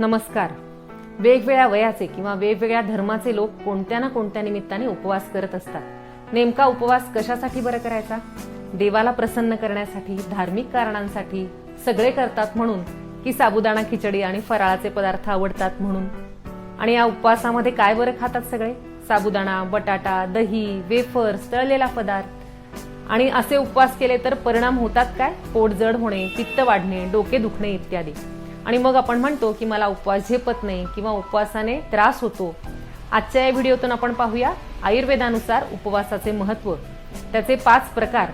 नमस्कार. वेगवेगळ्या वयाचे किंवा वेगवेगळ्या धर्माचे लोक कोणत्या ना कोणत्या निमित्ताने उपवास करत असतात? नेमका उपवास कशासाठी बरं करायचा? देवाला प्रसन्न करण्यासाठी धार्मिक कारणांसाठी सगळे करतात म्हणून की साबुदाणा खिचडी आणि फराळाचे पदार्थ आवडतात म्हणून? आणि या उपवासामध्ये काय बरं खातात सगळे? साबुदाणा बटाटा दही वेफर्स तळलेला पदार्थ. आणि असे उपवास केले तर परिणाम होतात काय? पोट जड होणे पित्त वाढणे डोके दुखणे इत्यादी. आणि मग आपण म्हणतो की मला उपवास झेपत नाही किंवा उपवासाने त्रास होतो. आजच्या या व्हिडिओतून आपण पाहूया आयुर्वेदानुसार उपवासाचे महत्त्व त्याचे पाच प्रकार.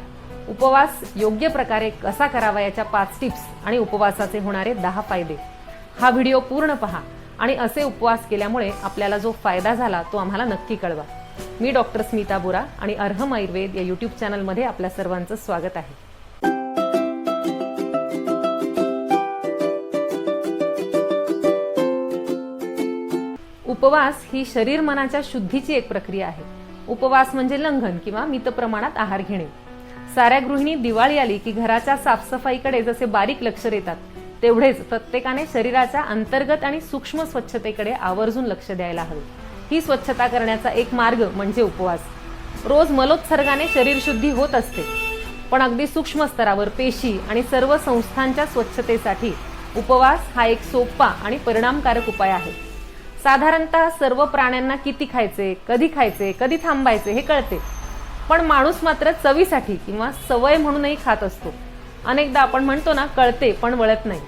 उपवास योग्य प्रकारे कसा करावा याच्या पाच टिप्स आणि उपवासाचे होणारे दहा फायदे. हा व्हिडिओ पूर्ण पहा आणि असे उपवास केल्यामुळे आपल्याला जो फायदा झाला तो आम्हाला नक्की कळवा. मी डॉक्टर स्मिता बोरा आणि अर्हम आयुर्वेद या युट्यूब चॅनलमध्ये आपल्या सर्वांचं स्वागत आहे. उपवास ही शरीर मनाच्या शुद्धीची एक प्रक्रिया आहे. उपवास म्हणजे लंघन किंवा मित प्रमाणात आहार घेणे. साऱ्या गृहिणी दिवाळी आली की घराच्या साफसफाईकडे जसे बारीक लक्ष देतात तेवढेच प्रत्येकाने शरीराच्या अंतर्गत आणि सूक्ष्म स्वच्छतेकडे आवर्जून लक्ष द्यायला हवे. ही स्वच्छता करण्याचा एक मार्ग म्हणजे उपवास. रोज मलोत्सर्गाने शरीर शुद्धी होत असते. पण अगदी सूक्ष्म स्तरावर पेशी आणि सर्व संस्थांच्या स्वच्छतेसाठी उपवास हा एक सोपा आणि परिणामकारक उपाय आहे. साधारणतः सर्व प्राण्यांना किती खायचे कधी खायचे कधी थांबायचे हे कळते. पण माणूस मात्र चवीसाठी किंवा सवय म्हणूनही खात असतो. अनेकदा आपण म्हणतो ना कळते पण वळत नाही.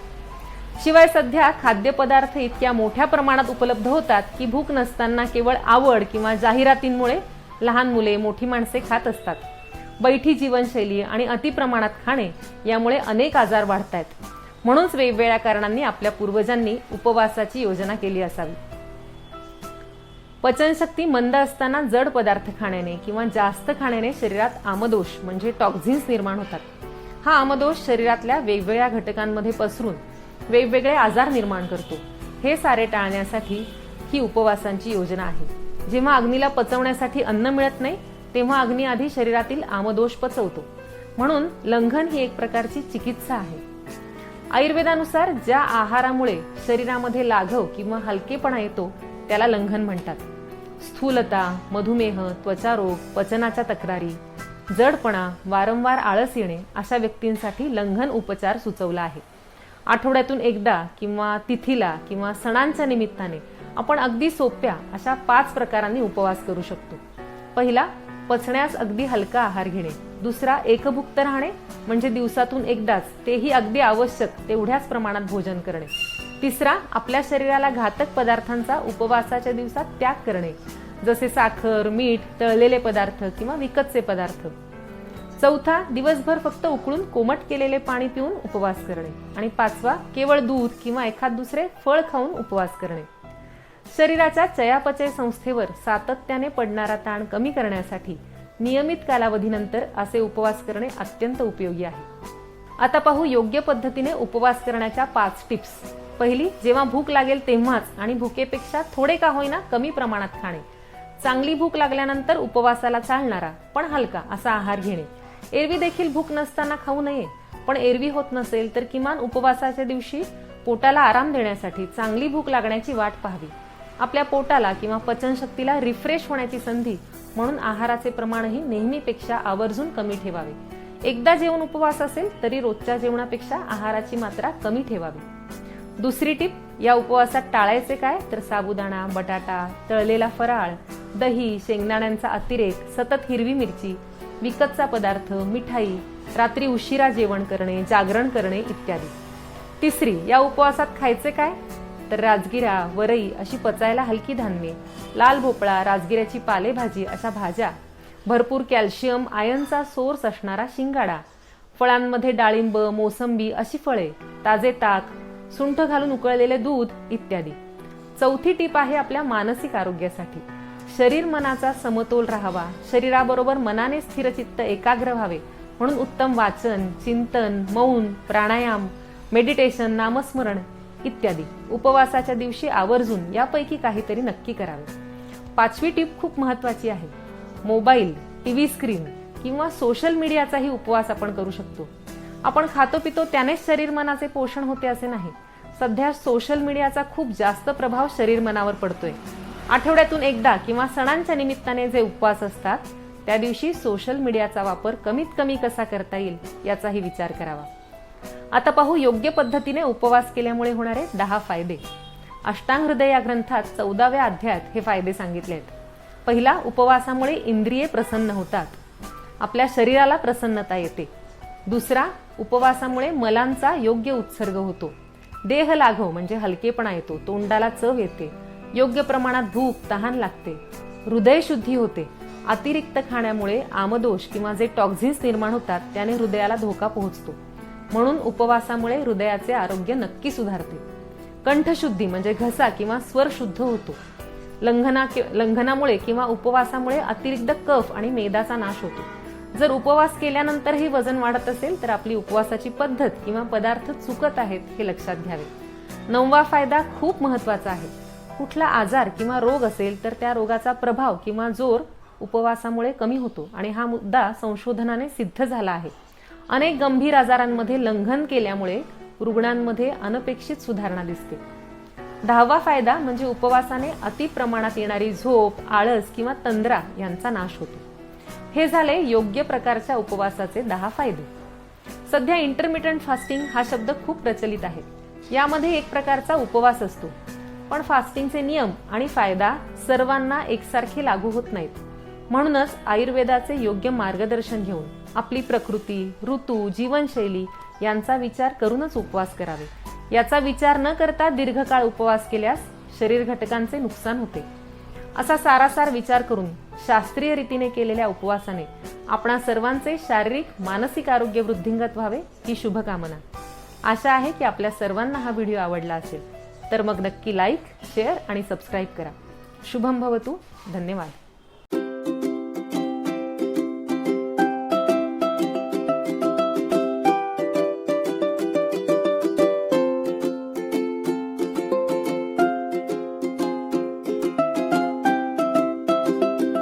शिवाय सध्या खाद्यपदार्थ इतक्या मोठ्या प्रमाणात उपलब्ध होतात की भूक नसताना केवळ आवड किंवा जाहिरातींमुळे लहान मुले मोठी माणसे खात असतात. बैठी जीवनशैली आणि अतिप्रमाणात खाणे यामुळे अनेक आजार वाढत आहेत म्हणूनच वेगवेगळ्या कारणांनी आपल्या पूर्वजांनी उपवासाची योजना केली असावी. पचनशक्ती मंद असताना जड पदार्थ खाण्याने किंवा जास्त खाण्याने शरीरात आमदोष म्हणजे टॉक्झिन्स निर्माण होतात. हा आमदोष शरीरातल्या वेगवेगळ्या घटकांमध्ये पसरून वेगवेगळे आजार निर्माण करतो. हे सारे टाळण्यासाठी ही उपवासांची योजना आहे. जेव्हा अग्नीला पचवण्यासाठी अन्न मिळत नाही तेव्हा अग्नी आधी शरीरातील आमदोष पचवतो. म्हणून लंघन ही एक प्रकारची चिकित्सा आहे. आयुर्वेदानुसार ज्या आहारामुळे शरीरामध्ये लाघव किंवा हलकेपणा येतो त्याला लंघन म्हणतात. स्थूलता मधुमेह त्वचारोग पचनाच्या तक्रारी जडपणा वारंवार आळस येणे अशा व्यक्तींसाठी लंघन उपचार सुचवला आहे. आठवड्यातून एकदा किंवा तिथीला किंवा सणांच्या निमित्ताने आपण अगदी सोप्या अशा पाच प्रकारांनी उपवास करू शकतो. पहिला पचण्यास अगदी हलका आहार घेणे. दुसरा एकभुक्त राहणे म्हणजे दिवसातून एकदाच तेही अगदी आवश्यक तेवढ्याच प्रमाणात भोजन करणे. तिसरा आपल्या शरीराला घातक पदार्थांचा उपवासाच्या दिवसात त्याग करणे. जसे साखर मीठ तळलेले पदार्थ किंवा विकतचे पदार्थ. चौथा दिवसभर फक्त उकळून कोमट केलेले पाणी पिऊन उपवास करणे. आणि पाचवा केवळ दूध किंवा एखाद दुसरे फळ खाऊन उपवास करणे. शरीराच्या चयापचय संस्थेवर सातत्याने पडणारा ताण कमी करण्यासाठी नियमित कालावधीनंतर असे उपवास करणे अत्यंत उपयोगी आहे. आता पाहू योग्य पद्धतीने उपवास करण्याच्या पाच टिप्स. पहिली जेव्हा भूक लागेल तेव्हाच आणि भुकेपेक्षा थोडे का होईना कमी प्रमाणात खाणे. चांगली भूक लागल्यानंतर उपवासाला चालणारा पण हलका असा आहार घेणे. एरवी देखील भूक नसताना खाऊ नये पण एरवी होत नसेल तर किमान उपवासाच्या दिवशी पोटाला आराम देण्यासाठी चांगली भूक लागण्याची वाट पाहावी. आपल्या पोटाला किंवा पचनशक्तीला रिफ्रेश होण्याची संधी म्हणून आहाराचे प्रमाणही नेहमीपेक्षा आवर्जून कमी ठेवावे. एकदा जेवण उपवास असेल तरी रोजच्या जेवणापेक्षा आहाराची मात्रा कमी ठेवावी. दुसरी टीप या उपवासात टाळायचे काय? तर साबुदाणा बटाटा तळलेला फराळ दही शेंगदाण्यांचा अतिरेक सतत हिरवी मिरची विकतचा पदार्थ मिठाई रात्री उशिरा जेवण करणे जागरण करणे इत्यादी. तिसरी या उपवासात खायचे काय? तर राजगिरा वरई अशी पचायला हलकी धान्ये लाल भोपळा राजगिऱ्याची पालेभाजी अशा भाज्या भरपूर कॅल्शियम आयनचा सोर्स असणारा शिंगाडा. फळांमध्ये डाळिंब मोसंबी अशी फळे ताजे ताक सुंठ घालून उकळलेले दूध इत्यादी. चौथी टीप आहे आपल्या मानसिक आरोग्यासाठी. शरीर मनाचा समतोल राहावा. शरीराबरोबर मनाने स्थिरचित्त एकाग्र व्हावे. म्हणून उत्तम वाचन चिंतन मौन प्राणायाम मेडिटेशन नामस्मरण इत्यादी उपवासाच्या दिवशी आवर्जून यापैकी काहीतरी नक्की करावे. पाचवी टीप खूप महत्वाची आहे. मोबाईल टी व्ही स्क्रीन किंवा सोशल मीडियाचाही उपवास आपण करू शकतो. आपण खातो पितो त्यानेच शरीर मनाचे पोषण होते असे नाही. सध्या सोशल मीडियाचा खूप जास्त प्रभाव शरीर मनावर पडतोय. आठवड्यातून एकदा किंवा सणांच्या निमित्ताने जे उपवास असतात त्या दिवशी सोशल मीडियाचा वापर कमीत कमी कसा करता येईल याचाही विचार करावा. आता पाहू योग्य पद्धतीने उपवास केल्यामुळे होणारे दहा फायदे. अष्टांग हृदय या ग्रंथात चौदाव्या अध्यायात हे फायदे सांगितले आहेत. पहिला उपवासामुळे इंद्रिये प्रसन्न होतात. आपल्या शरीराला प्रसन्नता येते. दुसरा उपवासामुळे मलांचा योग्य उत्सर्ग होतो. देह लाघव म्हणजे हलकेपणा येतो. तोंडाला चव येते. योग्य प्रमाणात भूक तहान लागते. हृदय शुद्धी होते. अतिरिक्त खाण्यामुळे आमदोष किंवा जे टॉक्झिन्स निर्माण होतात त्याने हृदयाला धोका पोहोचतो. म्हणून उपवासामुळे हृदयाचे आरोग्य नक्की सुधारते. कंठशुद्धी म्हणजे घसा किंवा स्वर शुद्ध होतो. लंघना लंघनामुळे किंवा उपवासामुळे अतिरिक्त कफ आणि मेदाचा नाश होतो. जर उपवास केल्यानंतरही वजन वाढत असेल तर आपली उपवासाची पद्धत किंवा पदार्थ चुकत आहेत हे लक्षात घ्यावे. नववा फायदा खूप महत्त्वाचा आहे. कुठला आजार किंवा रोग असेल तर त्या रोगाचा प्रभाव किंवा जोर उपवासामुळे कमी होतो आणि हा मुद्दा संशोधनाने सिद्ध झाला आहे. अनेक गंभीर आजारांमध्ये लंघन केल्यामुळे रुग्णांमध्ये अनपेक्षित सुधारणा दिसते. दहावा फायदा म्हणजे उपवासाने अति प्रमाणात येणारी झोप आळस किंवा तंद्रा यांचा नाश होतो. हे झाले योग्य प्रकारच्या उपवासाचे दहा फायदे. सध्या इंटरमिटंट फास्टिंग हा शब्द खूप प्रचलित आहे. यामध्ये एक प्रकारचा उपवास असतो. पण फास्टिंगचे नियम आणि फायदा सर्वांना एकसारखे लागू होत नाहीत. म्हणूनच आयुर्वेदाचे योग्य मार्गदर्शन घेऊन आपली प्रकृती ऋतू जीवनशैली यांचा विचार करूनच उपवास करावे. याचा विचार न करता दीर्घकाळ उपवास केल्यास शरीर घटकांचे नुकसान होते. असा सारासार विचार करून शास्त्रीय रीतीने केलेल्या उपवासाने आपणा सर्वांचे शारीरिक मानसिक आरोग्य वृद्धिंगत व्हावे ही शुभकामना. आशा आहे की आपल्या सर्वांना हा व्हिडिओ आवडला असेल. तर मग नक्की लाईक शेअर आणि सबस्क्राईब करा. शुभम भवतू. धन्यवाद.